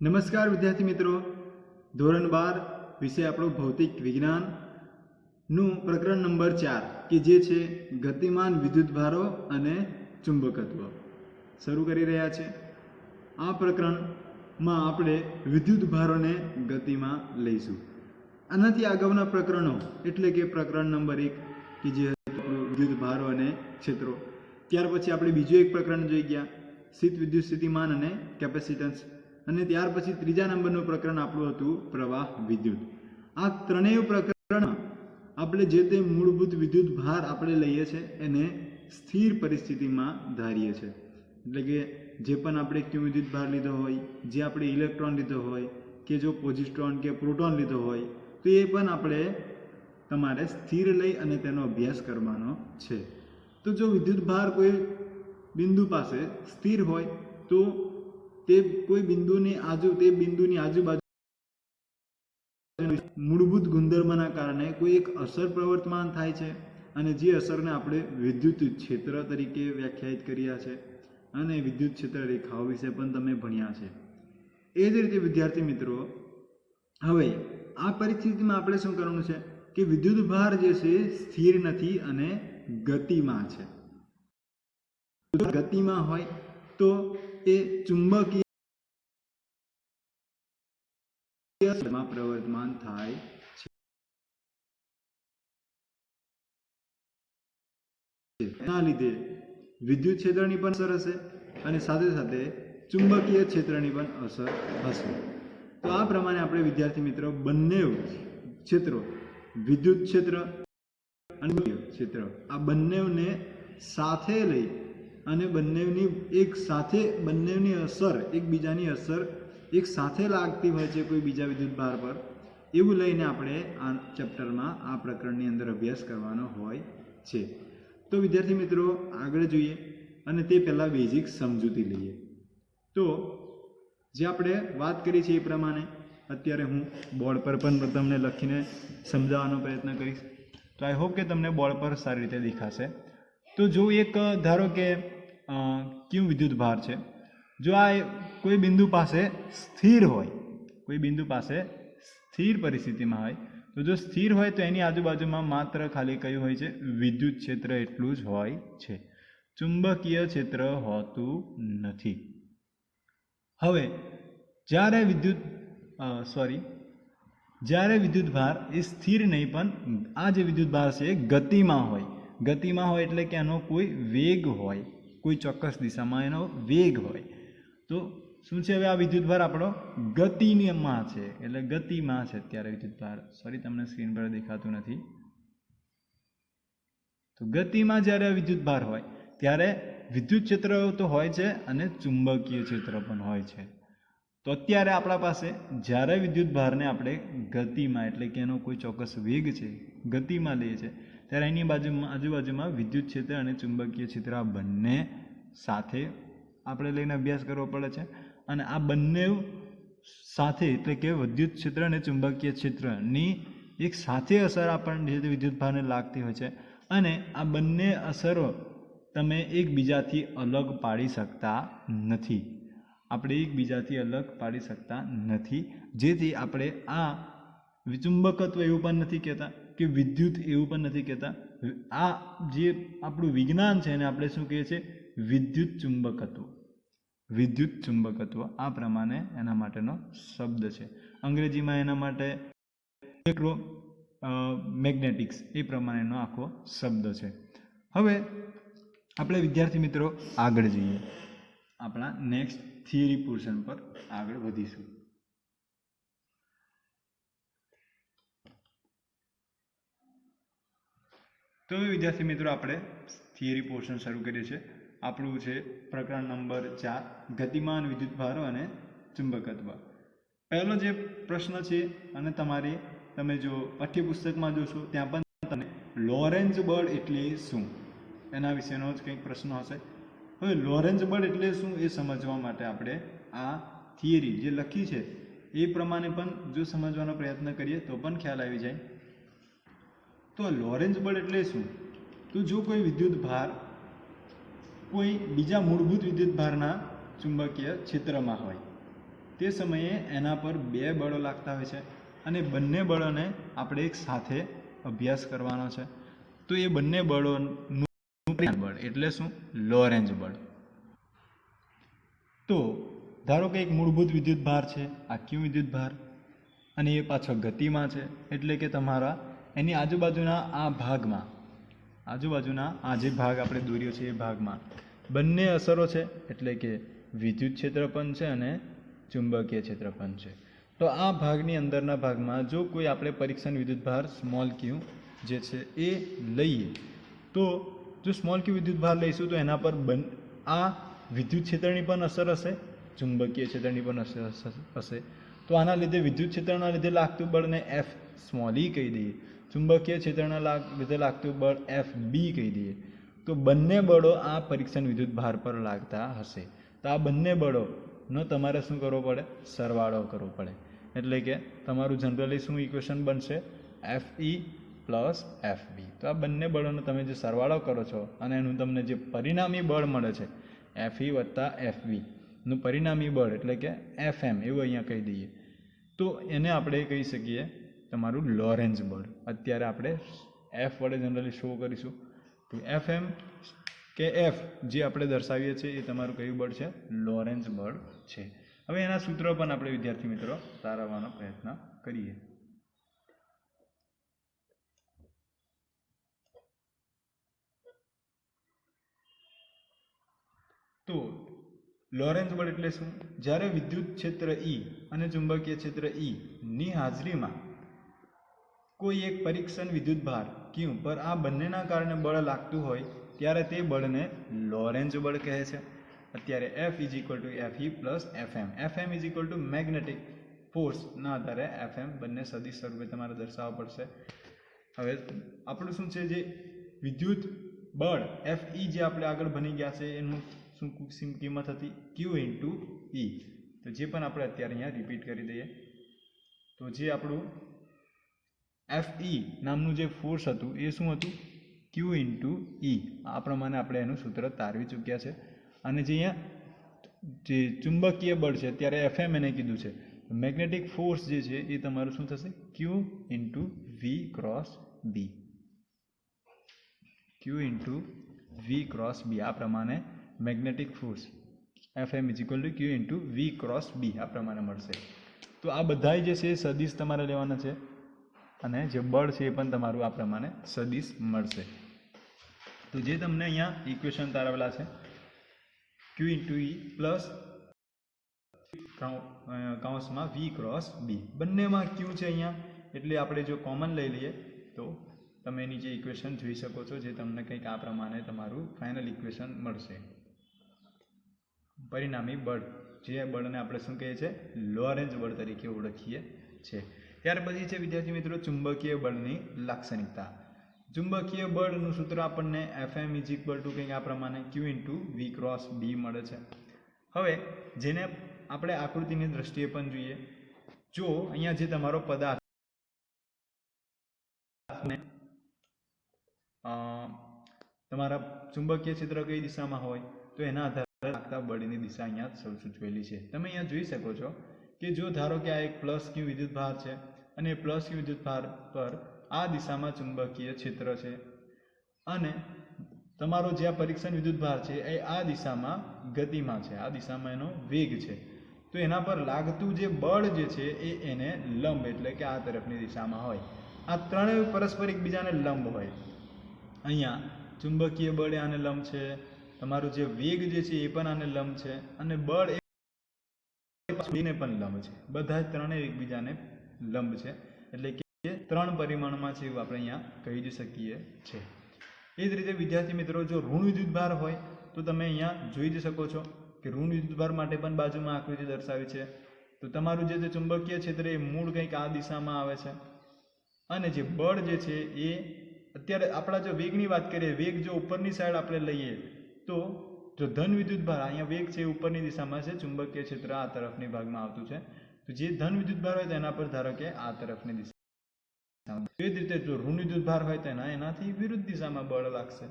નમસ્કાર વિદ્યાર્થી મિત્રો. ધોરણ બાર, વિષય આપણો ભૌતિક વિજ્ઞાનનું પ્રકરણ નંબર ચાર, કે જે છે ગતિમાન વિદ્યુતભારો અને ચુંબકત્વ. શરૂ કરી રહ્યા છે. આ પ્રકરણમાં આપણે વિદ્યુતભારોને ગતિમાં લઈશું. આનાથી આગળના પ્રકરણો, એટલે કે પ્રકરણ નંબર એક, કે જે વિદ્યુતભારો અને ક્ષેત્રો. ત્યાર પછી આપણે બીજું એક પ્રકરણ જોઈ ગયા. શીત વિદ્યુત સ્થિતિમાન અને કેપેસિટન્સ. અને ત્યાર પછી ત્રીજા નંબરનું પ્રકરણ આપણું હતું પ્રવાહ વિદ્યુત. આ ત્રણેય પ્રકરણમાં આપણે જે તે મૂળભૂત વિદ્યુત ભાર આપણે લઈએ છીએ એને સ્થિર પરિસ્થિતિમાં ધારીએ છીએ એટલે કે જે પણ આપણે ક્યુ વિદ્યુત ભાર લીધો હોય, જે આપણે ઇલેક્ટ્રોન લીધો હોય, કે જો પોઝિટ્રોન કે પ્રોટોન લીધો હોય, તો એ પણ આપણે તમારે સ્થિર લઈ અને તેનો અભ્યાસ કરવાનો છે. તો જો વિદ્યુત ભાર કોઈ બિંદુ પાસે સ્થિર હોય, તો તે કોઈ બિંદુની આજુ, તે બિંદુની આજુબાજુ મૂળભૂત ગુણધર્મના કારણે કોઈ એક અસર પ્રવર્તમાન થાય છે અને જે અસરને આપણે વિદ્યુત ક્ષેત્ર તરીકે વ્યાખ્યાયિત કર્યા છે અને વિદ્યુત ક્ષેત્ર રેખાઓ વિશે પણ તમે ભણ્યા છે. એ જ રીતે વિદ્યાર્થી મિત્રો, હવે આ પરિસ્થિતિમાં આપણે શું કરવાનું છે કે વિદ્યુત ભાર જે છે સ્થિર નથી અને ગતિમાં છે. ગતિમાં હોય તો એ ચુંબકીય પ્રવર્તમાન થાય છે. એના લીધે વિદ્યુત ક્ષેત્રની પણ અસર હશે અને સાથે સાથે ચુંબકીય ક્ષેત્રની પણ અસર હશે. તો આ પ્રમાણે આપણે વિદ્યાર્થી મિત્રો બંને ક્ષેત્રો, વિદ્યુત ક્ષેત્ર અને ક્ષેત્ર, આ બંનેને સાથે લઈ અને બંનેની એક સાથે, બંનેની અસર, એકબીજાની અસર એક સાથે લાગતી હોય છે કોઈ બીજા વિદ્યુત ભાર પર. એવું લઈને આપણે આ ચેપ્ટરમાં આ પ્રકરણની અંદર અભ્યાસ કરવાનો હોય છે. તો વિદ્યાર્થી મિત્રો, આગળ જોઈએ અને તે પહેલાં બેઝિક સમજૂતી લઈએ. તો જે આપણે વાત કરી છે એ પ્રમાણે, અત્યારે હું બોર્ડ પર પણ તમને લખીને સમજાવવાનો પ્રયત્ન કરીશ. તો આઈ હોપ કે તમને બોર્ડ પર સારી રીતે દેખાશે. તો જો એક, ધારો કે કયું વિદ્યુત ભાર છે? જો આ કોઈ બિંદુ પાસે સ્થિર હોય, કોઈ બિંદુ પાસે સ્થિર પરિસ્થિતિમાં હોય, તો જો સ્થિર હોય તો એની આજુબાજુમાં માત્ર ખાલી કયું હોય છે? વિદ્યુત ક્ષેત્ર એટલું જ હોય છે. ચુંબકીય ક્ષેત્ર હોતું નથી. હવે, જ્યારે વિદ્યુત સોરી જ્યારે વિદ્યુત ભાર એ સ્થિર નહીં, પણ આ જે વિદ્યુત ભાર છે એ ગતિમાં હોય. ગતિમાં હોય એટલે કે એનો કોઈ વેગ હોય. કોઈ ચોક્કસ દિશામાં એનો વેગ હોય. તો શું છે હવે આ વિદ્યુત ભાર આપણો? ગતિમાં છે. એટલે ગતિમાં છે અત્યારે વિદ્યુત ભાર સોરી તમને સ્ક્રીન પર દેખાતું નથી. તો ગતિમાં જ્યારે વિદ્યુત ભાર હોય, ત્યારે વિદ્યુત ક્ષેત્ર તો હોય છે અને ચુંબકીય ક્ષેત્ર પણ હોય છે. તો અત્યારે આપણા પાસે જ્યારે વિદ્યુત ભારને આપણે ગતિમાં, એટલે કે એનો કોઈ ચોક્કસ વેગ છે, ગતિમાં લઈએ છે ત્યારે એની બાજુમાં, આજુબાજુમાં વિદ્યુત ક્ષેત્ર અને ચુંબકીય ક્ષેત્ર આ બંને સાથે આપણે લઈને અભ્યાસ કરવો પડે છે. અને આ બંને સાથે એટલે કે વિદ્યુત ક્ષેત્ર અને ચુંબકીય ક્ષેત્રની એક સાથે અસર આપણને જે વિદ્યુત ભારને લાગતી હોય છે. અને આ બંને અસરો તમે એકબીજાથી અલગ પાડી શકતા નથી. આપણે એકબીજાથી અલગ પાડી શકતા નથી. જેથી આપણે આ ચુંબકત્વ એવું પણ નથી કહેતા. કે વિદ્યુત એવું પણ નથી કહેતા. આ જે આપણું વિજ્ઞાન છે એને આપણે શું કહીએ છીએ? વિદ્યુત ચુંબકત્વ. વિદ્યુત ચુંબકત્વ આ પ્રમાણે એના માટેનો શબ્દ છે. અંગ્રેજીમાં એના માટે ઇલેક્ટ્રો મેગ્નેટિક્સ એ પ્રમાણેનો આખો શબ્દ છે. હવે આપણે વિદ્યાર્થી મિત્રો આગળ જઈએ. આપણા નેક્સ્ટ થિયરી પોર્શન પર આગળ વધીશું. તો વિદ્યાર્થી મિત્રો આપણે થિયરી પોર્શન શરૂ કરીએ છીએ. આપણું છે પ્રકરણ નંબર ચાર, ગતિમાન વિદ્યુત ભારો અને ચુંબકત્વ. પહેલો જે પ્રશ્ન છે અને તમારી, તમે જો પાઠ્યપુસ્તકમાં જોશો, ત્યાં પણ તમને લોરેન્જ બળ એટલે શું? એના વિશેનો જ કંઈક પ્રશ્ન હશે. હવે લોરેન્જ બળ એટલે શું એ સમજવા માટે આપણે આ થિયરી જે લખી છે, એ પ્રમાણે પણ જો સમજવાનો પ્રયત્ન કરીએ તો પણ ખ્યાલ આવી જાય. તો લોરેન્જ બળ એટલે શું? તો જો કોઈ વિદ્યુત ભાર કોઈ બીજા મૂળભૂત વિદ્યુત ભારના ચુંબકીય ક્ષેત્રમાં હોય, તે સમયે એના પર બે બળો લાગતા હોય છે અને બંને બળોને આપણે એક સાથે અભ્યાસ કરવાનો છે. તો એ બંને બળોનું બળ એટલે શું? લોરેન્જ બળ. તો ધારો કે એક મૂળભૂત વિદ્યુત ભાર છે આ ક્યુ વિદ્યુત ભાર અને એ પાછો ગતિમાં છે, એટલે કે તમારા એની આજુબાજુના આ ભાગમાં, આજુબાજુના આ જે ભાગ આપણે દોર્યો છે એ ભાગમાં, બંને અસરો છે, એટલે કે વિદ્યુત ક્ષેત્ર પણ છે અને ચુંબકીય ક્ષેત્ર પણ છે. તો આ ભાગની અંદરના ભાગમાં જો કોઈ આપણે પરીક્ષણ વિદ્યુત ભાર સ્મોલ ક્યુ જે છે એ લઈએ, તો જો સ્મોલ ક્યુ વિદ્યુત ભાર લઈશું તો એના પર બન, આ વિદ્યુત ક્ષેત્રની પણ અસર હશે, ચુંબકીય ક્ષેત્રની પણ અસર હશે- હશે. તો આના લીધે વિદ્યુત ક્ષેત્રના લીધે લાગતું બળને એફ સ્મોલ ઈ કહી દઈએ. ચુંબકીય ક્ષેત્રના લાગ- લીધે લાગતું બળ એફ બી કહી દઈએ. તો બંને બળો આ પરીક્ષણ વિદ્યુત ભાર પર લાગતા હશે. તો આ બંને બળોનો તમારે શું કરવો પડે? સરવાળો કરવો પડે. એટલે કે તમારું જનરલી શું ઇક્વેશન બનશે? F E plus F B તો આ બંને બળોનો તમે જે સરવાળો કરો છો અને એનું તમને જે પરિણામી બળ મળે છે એફ ઈ વત્તા એફ બીનું પરિણામી બળ એટલે કે એફ એમ એવું અહીંયા કહી દઈએ. તો એને આપણે કહી શકીએ તમારું લોરેન્જ બળ અત્યારે આપણે એફ વડે જનરલી શો કરીશું. તો એફ એમ કે એફ જે આપણે દર્શાવીએ છીએ એ તમારું કયું બળ છે? લોરેન્જ બળ છે. હવે એના સૂત્રો પણ આપણે વિદ્યાર્થી મિત્રો તારવવાનો પ્રયત્ન કરીએ. તો લોરેન્જ બળ એટલે શું? જ્યારે વિદ્યુત ક્ષેત્ર ઈ અને ચુંબકીય ક્ષેત્ર ઈ ની હાજરીમાં કોઈ એક પરીક્ષણ વિદ્યુત ભાર ક્યુ? પર આ બંનેના કારણે બળ લાગતું હોય, ત્યારે તે બળને લોરેન્જ બળ કહે છે. અત્યારે F is equal to F E plus F M F M is equal to magnetic ફોર્સના આધારે એફ એમ બંને સદી સ્વરૂપે તમારે દર્શાવવા પડશે. હવે આપણું શું છે જે વિદ્યુત બળ એફ ઈ જે આપણે આગળ બની ગયા છે, એનું શું કિંમત હતી? ક્યુ ઇન્ટુ ઈ તો જે પણ આપણે અત્યારે અહીંયા રિપીટ કરી દઈએ. તો જે આપણું એફ ઈ નામનું જે ફોર્સ હતું, એ શું હતું? ક્યુ ઇન્ટુ ઈ આ પ્રમાણે આપણે એનું સૂત્ર તારવી ચૂક્યા છે. અને જે અહીંયા, જે ચુંબકીય બળ છે, ત્યારે એફ એમ એને કીધું છે. મેગ્નેટિક ફોર્સ જે છે, એ તમારું શું થશે? Q into V cross B Q into V cross B આ પ્રમાણે magnetic force F M is equal to Q into V cross B આ પ્રમાણે મળશે. તો આ બધાય જે છે, સદિશ તમારે લેવાના છે. અને જે બળ છે એ પણ તમારું આ પ્રમાણે સદિશ મળશે. તો જે તમને અહીંયા ઇક્વેશન તારવેલા છે ક્યુ ઇન્ટુ ઈ પ્લસ કાઉન્સમાં વી ક્રોસ બી બંનેમાં ક્યુ છે અહીંયા, એટલે આપણે જો કોમન લઈ લઈએ, તો તમે એની જે ઇક્વેશન જોઈ શકો છો, જે તમને કંઈક આ પ્રમાણે તમારું ફાઇનલ ઇક્વેશન મળશે. પરિણામી બળ. જે બળને આપણે શું કહીએ છીએ? લોરેન્જ બળ તરીકે ઓળખીએ છીએ. ત્યાર પછી છે વિદ્યાર્થી મિત્રો, ચુંબકીય બળની લાક્ષણિકતા. ચુંબકીય બળનું સૂત્ર આપણને F M is equal to કંઈક આ પ્રમાણે Q into V cross B મળે છે. હવે, જેને આપણે આકૃતિની દ્રષ્ટિએ પણ જોઈએ જો અહીંયા જે તમારો પદાર્થ તમારા ચુંબકીય ક્ષેત્ર કઈ દિશામાં હોય, તો એના આધારે લાગતા બળની દિશા અહીંયા સૌ સૂચવેલી છે. તમે અહીંયા જોઈ શકો છો કે જો ધારો કે આ એક પ્લસ ક્યુ વિદ્યુત ભાર છે અને પ્લસ ક્યુ વિદ્યુત ભાર પર આ દિશામાં ચુંબકીય ક્ષેત્ર છે. અને તમારો જે આ પરીક્ષણ વિદ્યુત ભાર છે, એ આ દિશામાં ગતિમાં છે. આ દિશામાં એનો વેગ છે. તો એના પર લાગતું જે બળ જે છે, એ એને લંબ એટલે કે આ તરફની દિશામાં હોય. આ ત્રણેય પરસ્પર એકબીજાને લંબ હોય. અહીંયા ચુંબકીય બળ એ આને લંબ છે, તમારું જે વેગ જે છે, એ પણ આને લંબ છે, અને બળ એ પણ લંબ છે. બધા જ ત્રણેય એકબીજાને લંબ છે. એટલે કે ત્રણ પરિમાણમાં છે એવું આપણે અહીંયા કહી જ શકીએ છે. એ જ રીતે વિદ્યાર્થી મિત્રો, જો ઋણ વિદ્યુત ભાર હોય, તો તમે અહીંયા જોઈ જ શકો છો કે ઋણ વિદ્યુત ભાર માટે પણ બાજુમાં આકૃતિ દર્શાવી છે. તો તમારું જે ચુંબકીય ક્ષેત્ર એ મૂળ કંઈક આ દિશામાં આવે છે. અને જે બળ જે છે એ અત્યારે આપણા જો વેગની વાત કરીએ, વેગ જો ઉપરની સાઈડ આપણે લઈએ, તો જો ધન વિદ્યુત ભાર અહીંયા વેગ છે એ ઉપરની દિશામાં છે, ચુંબકીય ક્ષેત્ર આ તરફની ભાગમાં આવતું છે. તો જે ધન વિદ્યુત ભાર હોય તો એના પર ધારો કે આ તરફની દિશા એ જ રીતે જો ઋણ વિદ્યુત ભાર હોય તો એના એનાથી વિરુદ્ધ દિશામાં બળ લાગશે.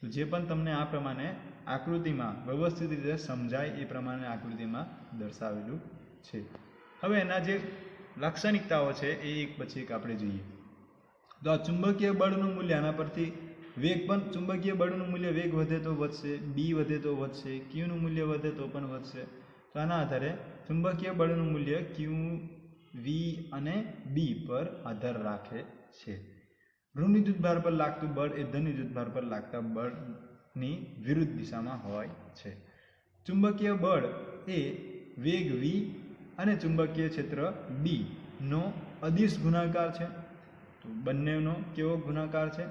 તો જે પણ તમને આ પ્રમાણે આકૃતિમાં વ્યવસ્થિત રીતે સમજાય, એ પ્રમાણે આકૃતિમાં દર્શાવેલું છે. હવે એના જે લાક્ષણિકતાઓ છે, એ એક પછી એક આપણે જોઈએ. તો આ ચુંબકીય બળનું મૂલ્ય, આના પરથી વેગ પણ, ચુંબકીય બળનું મૂલ્ય વેગ વધે તો વધશે બી વધે તો વધશે ક્યુનું મૂલ્ય વધે તો પણ વધશે. તો આના આધારે ચુંબકીય બળનું મૂલ્ય ક્યુ વી અને બી પર આધાર રાખે છે. ઋણ ભાર પર લાગતું બળ એ ધન ભાર પર લાગતા બળની વિરુદ્ધ દિશામાં હોય છે. ચુંબકીય બળ એ વેગ વી અને ચુંબકીય ક્ષેત્ર બી નો અદિશ ગુણાકાર છે. તો બંનેનો કેવો ગુણાકાર છે?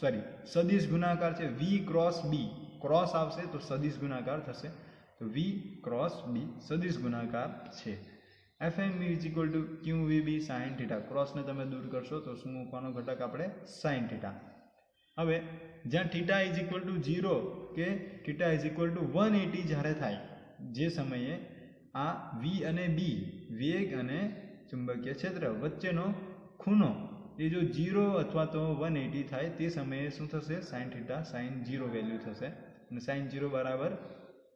સોરી સદિશ ગુણાકાર છે. વી ક્રોસ બી ક્રોસ આવશે તો સદિશ ગુણાકાર થશે. તો વી ક્રોસ બી સદિશ ગુણાકાર છે. F M is equal to Q V B sine theta ક્રોસને તમે દૂર કરશો તો શું મૂકવાનો ઘટક આપણે સાઇન થીટા હવે જ્યાં theta is equal to zero કે theta is equal to one eighty જ્યારે થાય, જે સમયે આ વી અને બી વેગ અને ચુંબકીય ક્ષેત્ર વચ્ચેનો ખૂણો, એ જો ઝીરો અથવા તો વન એટી થાય, તે સમયે શું થશે? Sine theta sine zero value થશે. અને સાઇન ઝીરો બરાબર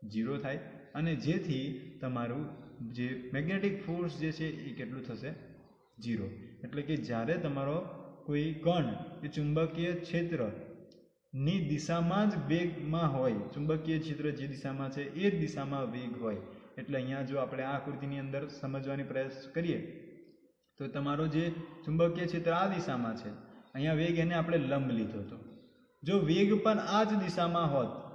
ઝીરો થાય અને જેથી તમારું જે મેગ્નેટિક ફોર્સ જે છે એ કેટલું થશે? ઝીરો. એટલે કે જ્યારે તમારો કોઈ કણ એ ચુંબકીય ક્ષેત્રની દિશામાં જ વેગમાં હોય, ચુંબકીય ક્ષેત્ર જે દિશામાં છે એ જ દિશામાં વેગ હોય, એટલે અહીંયા જો આપણે આ આકૃતિની અંદર સમજવાની પ્રયાસ કરીએ, તો તમારો જે ચુંબકીય ક્ષેત્ર આ દિશામાં છે, અહીંયા વેગ એને આપણે લંબ લીધો હતો. જો વેગ પણ આ જ દિશામાં હોત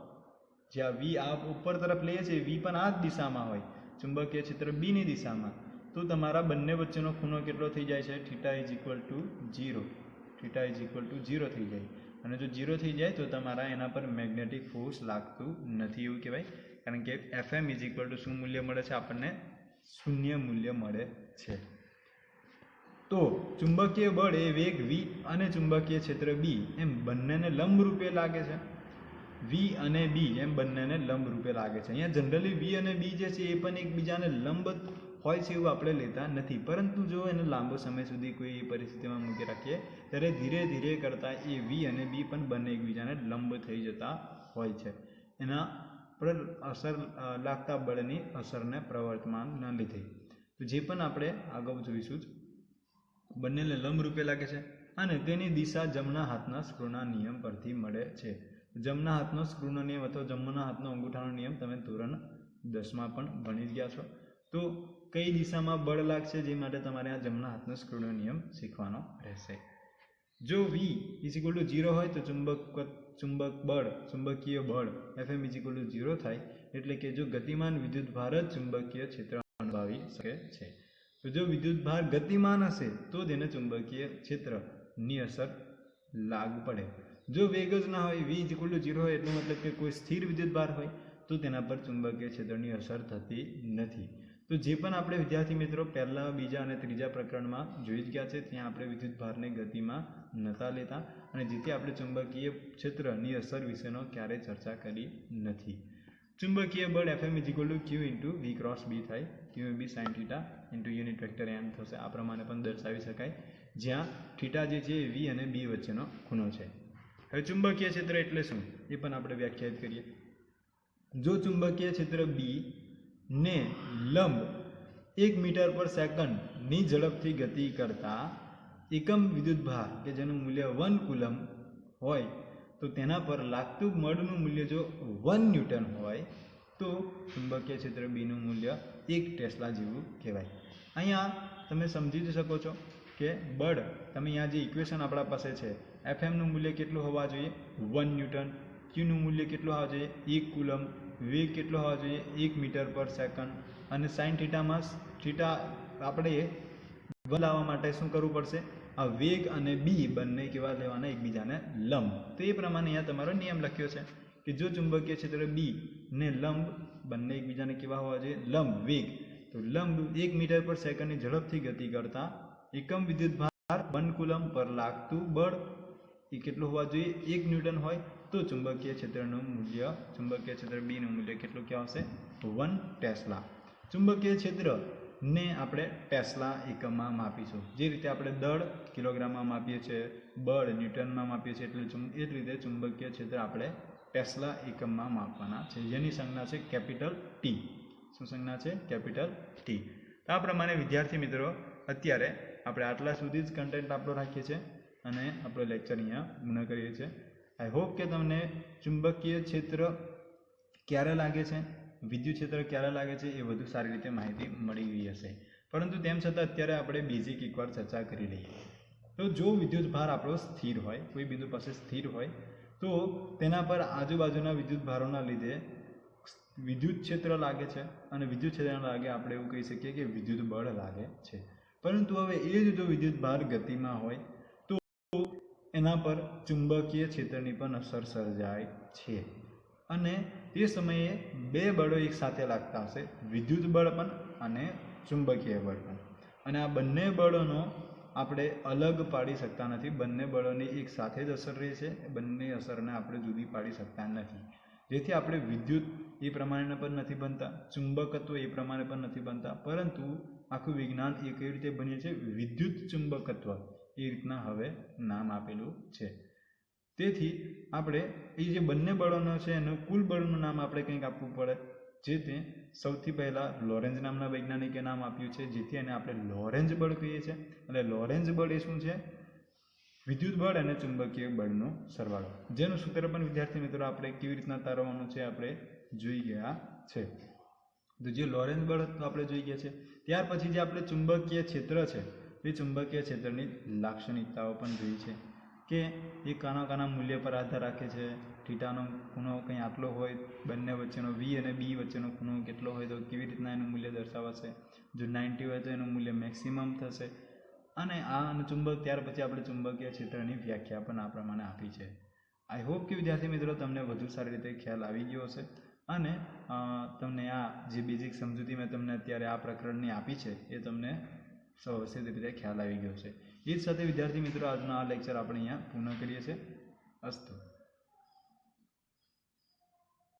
જ્યાં વી આ ઉપર તરફ લઈએ છીએ વી પણ આ જ દિશામાં હોય. ચુંબકીય ક્ષેત્ર બીની દિશામાં. તો તમારા બંને વચ્ચેનો ખૂણો કેટલો થઈ જાય છે? Theta is equal to zero. Theta is equal to zero થઈ જાય. અને જો ઝીરો થઈ જાય, તો તમારા એના પર મેગ્નેટિક ફોર્સ લાગતું નથી એવું કહેવાય. કારણ કે F M is equal to શું મૂલ્ય મળે છે? આપણને શૂન્ય મૂલ્ય મળે છે. તો ચુંબકીય બળ એ વેગ વી અને ચુંબકીય ક્ષેત્ર બી એમ બંનેને લંબરૂપે લાગે છે. વી અને બી એમ બંનેને લંબ રૂપે લાગે છે. અહીંયા જનરલી વી અને બી જે છે એ પણ એકબીજાને લંબ હોય છે એવું આપણે લેતા નથી. પરંતુ જો એને લાંબો સમય સુધી કોઈ પરિસ્થિતિમાં મૂકી રાખીએ, ત્યારે ધીરે ધીરે કરતાં એ વી અને બી પણ બંને એકબીજાને લંબ થઈ જતા હોય છે. એના પર અસર લાગતા બળની અસરને પ્રવર્તમાનના લીધે. તો જે પણ આપણે અગાઉ જોઈશું જ, બંનેને લંબ રૂપે લાગે છે અને તેની દિશા જમણા હાથના સ્ક્રૂના નિયમ પરથી મળે છે. જમણા હાથનો સ્ક્રૂનો નિયમ અથવા જમણા હાથનો અંગૂઠાનો નિયમ તમે ધોરણ દસમાં પણ ભણી ગયા છો. તો કઈ દિશામાં બળ લાગશે જે માટે તમારે આ જમણા હાથનો સ્ક્રૂનો નિયમ શીખવાનો રહેશે? જો V is equal to zero હોય તો ચુંબક ચુંબક બળ, ચુંબકીય બળ F M is to zero થાય, એટલે કે જો ગતિમાન વિદ્યુત ભાર જ ચુંબકીય ક્ષેત્ર અનુભવી શકે છે. તો જો વિદ્યુત ભાર ગતિમાન હશે તો તેને ચુંબકીય ક્ષેત્રની અસર લાગુ પડે. જો વેગ જ ના હોય, વી ઇઝ ઝીરો હોય, એટલે મતલબ કે કોઈ સ્થિર વિદ્યુત ભાર હોય, તો તેના પર ચુંબકીય ક્ષેત્રની અસર થતી નથી. તો જે પણ આપણે વિદ્યાર્થી મિત્રો પહેલાં, બીજા અને ત્રીજા પ્રકરણમાં જોઈ જ ગયા છે, ત્યાં આપણે વિદ્યુત ભારને ગતિમાં નહોતા લેતા અને જેથી આપણે ચુંબકીય ક્ષેત્રની અસર વિશેનો ક્યારેય ચર્ચા કરી નથી. ચુંબકીય બળ F M is equal to Q into V cross B થાય Q B sine theta into unit vector M થશે. આ પ્રમાણે પણ દર્શાવી શકાય. જ્યાં થીટા જે છે એ વી અને બી વચ્ચેનો ખૂણો છે. હવે ચુંબકીય ક્ષેત્ર એટલે શું? એ પણ આપણે વ્યાખ્યાયિત કરીએ. જો ચુંબકીય ક્ષેત્ર બી ને લંબ એક મીટર પર સેકન્ડની ઝડપથી ગતિ કરતા એકમ વિદ્યુતભાર, કે જેનું મૂલ્ય વન કુલમ હોય, તો તેના પર લાગતું મળનું મૂલ્ય જો વન ન્યૂટન હોય, તો ચુંબકીય ક્ષેત્ર બીનું મૂલ્ય એક ટેસ્લા જેવું કહેવાય. અહીંયા તમે સમજી જ શકો છો કે બળ, તમે અહીંયા જે ઇક્વેશન આપણા પાસે છે એફએમનું મૂલ્ય કેટલું હોવા જોઈએ? વન ન્યૂટન ક્યુનું મૂલ્ય કેટલું હોવા જોઈએ? એક કુલમ વેગ કેટલો હોવા જોઈએ? એક મીટર પર સેકન્ડ. અને સાઇન થીટામાં થીટા આપણે લાવવા માટે શું કરવું પડશે? આ વેગ અને બી બંને કેવા લેવાના એકબીજાને લંબ. તો એ પ્રમાણે અહીંયા તમારો નિયમ લખ્યો છે કે જો ચુંબકીય ક્ષેત્ર બી ને લંબ, બંને એકબીજાને કેવા હોવા જોઈએ? લંબ, વેગ. તો લંબ એક મીટર પર સેકન્ડની ઝડપથી ગતિ કરતા એકમ વિદ્યુત ભાર વન કુલમ પર લાગતું બળ એ કેટલું હોવા જોઈએ? એક ન્યૂટન હોય તો ચુંબકીય ક્ષેત્રનું મૂલ્ય, ચુંબકીય ક્ષેત્ર બીનું મૂલ્ય કેટલું ક્યાં આવશે? વન ટેસ્લા ચુંબકીય ક્ષેત્ર ને આપણે ટેસ્લા એકમમાં માપીશું. જે રીતે આપણે દળ કિલોગ્રામમાં માપીએ છીએ, બળ ન્યૂટનમાં માપીએ છીએ, એટલે એ જ રીતે ચુંબકીય ક્ષેત્ર આપણે ટેસ્લા એકમમાં માપવાના છે. જેની સંજ્ઞા છે કેપિટલ ટી શું સંજ્ઞા છે? કેપિટલ ટી તો આ પ્રમાણે વિદ્યાર્થી મિત્રો, અત્યારે આપણે આટલા સુધી જ કન્ટેન્ટ આપણો રાખીએ છીએ અને આપણો લેક્ચર અહીંયા પૂર્ણ કરીએ છીએ. આઈ હોપ કે તમને ચુંબકીય ક્ષેત્ર ક્યારે લાગે છે? વિદ્યુત ક્ષેત્ર ક્યારે લાગે છે? એ વધુ સારી રીતે માહિતી મળી ગઈ હશે. પરંતુ તેમ છતાં અત્યારે આપણે બેઝિક એકવાર ચર્ચા કરી લઈએ. તો જો વિદ્યુત ભાર આપણો સ્થિર હોય, કોઈ બિંદુ પાસે સ્થિર હોય, તો તેના પર આજુબાજુના વિદ્યુત ભારોના લીધે વિદ્યુત ક્ષેત્ર લાગે છે અને વિદ્યુત ક્ષેત્રના લાગે આપણે એવું કહી શકીએ કે વિદ્યુત બળ લાગે છે. પરંતુ હવે એ જ જો વિદ્યુત ભાર ગતિમાં હોય એના પર ચુંબકીય ક્ષેત્રની પણ અસર સર્જાય છે. અને તે સમયે બે બળો એક સાથે લાગતા હશે, વિદ્યુત બળ પણ અને ચુંબકીય બળ પણ. અને આ બંને બળોનો આપણે અલગ પાડી શકતા નથી, બંને બળોની એક સાથે જ અસર રહે છે, બંને અસરને આપણે જુદી પાડી શકતા નથી. જેથી આપણે વિદ્યુત એ પ્રમાણે પણ નથી બનતા, ચુંબકત્વ એ પ્રમાણે પણ નથી બનતા, પરંતુ આખું વિજ્ઞાન એ કઈ રીતે બને છે, વિદ્યુત ચુંબકત્વ. એ રીતના હવે નામ આપેલું છે. તેથી આપણે એ જે બંને બળોનો છે એનું કુલ બળનું નામ આપણે કંઈક આપવું પડે. જે તે સૌથી પહેલાં લોરેન્જ નામના વૈજ્ઞાનિકે નામ આપ્યું છે, જેથી એને આપણે લોરેન્જ બળ કહીએ છીએ. એટલે લોરેન્જ બળ એ શું છે? વિદ્યુત બળ અને ચુંબકીય બળનો સરવાળો. જેનું સૂત્ર પણ વિદ્યાર્થી મિત્રો આપણે કેવી રીતના તારવવાનું છે આપણે જોઈ ગયા છે. તો જે લોરેન્જ બળ આપણે જોઈ ગયા છે. ત્યાર પછી જે આપણે ચુંબકીય ક્ષેત્ર છે એ ચુંબકીય ક્ષેત્રની લાક્ષણિકતાઓ પણ જોઈ છે કે એ કાના કાના મૂલ્ય પર આધાર રાખે છે. થીટાનો ખૂણો કંઈ આટલો હોય, બંને વચ્ચેનો વી અને બી વચ્ચેનો ખૂણો કેટલો હોય તો કેવી રીતના એનું મૂલ્ય દર્શાવાશે? જો નાઇન્ટી હોય તો એનું મૂલ્ય મેક્સિમમ થશે. અને આ અને ચુંબક ત્યાર પછી આપણે ચુંબકીય ક્ષેત્રની વ્યાખ્યા પણ આ પ્રમાણે આપી છે. આઈ હોપ કે વિદ્યાર્થી મિત્રો તમને વધુ સારી રીતે ખ્યાલ આવી ગયો હશે. અને તમને આ જે બેઝિક સમજૂતી મેં તમને અત્યારે આ પ્રકરણની આપી છે, એ તમને વ્યવસ્થિત રીતે ખ્યાલ આવી ગયો છે. એ જ સાથે વિદ્યાર્થી મિત્રો, આજનો આ લેક્ચર આપણે અહીંયા પૂર્ણ કરીએ છીએ. અસ્તુ.